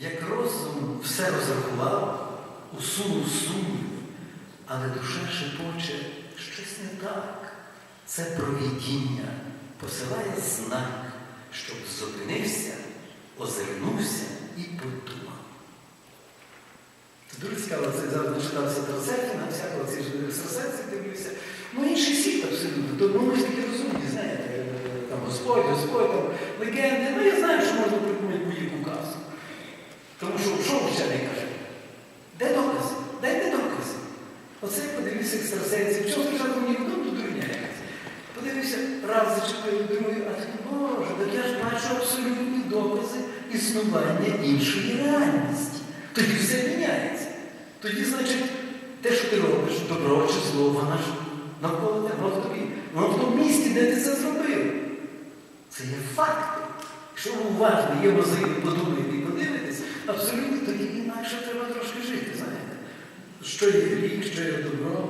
Як розум все розрахував, усунув сумнів, але душа шепоче щось не так. Це провідіння посилає знак, щоб зупинився, озирнувся і подумав. Це дуже цікаво, це зараз начитався Тарасекіна, всякого ці ж екстрасенсів дивлюся. Ну, інший світ абсолютно. Тому ми ж такі розумні, знаєте, е, там Господь, Господь, там легенди. Що вчений каже? Де докази? Дайте докази. Оце я подивився екстрасенсів. Чого спочатку мені ну, тут дурня якась. Подивився, раз зачепив, другий, а ти, Боже, так я ж бачу абсолютні докази існування іншої реальності. Тоді все міняється. Тоді, значить, те, що ти робиш, добро чи зло, воно ж навколо тебе, воно тобі, воно в тому місці, де ти це зробив. Це є факти. Якщо ви уважно є мозаїки, подумаєте і подивитесь, абсолютно тоді інакше треба трошки жити, знаєте. Що є гріх, що є добро.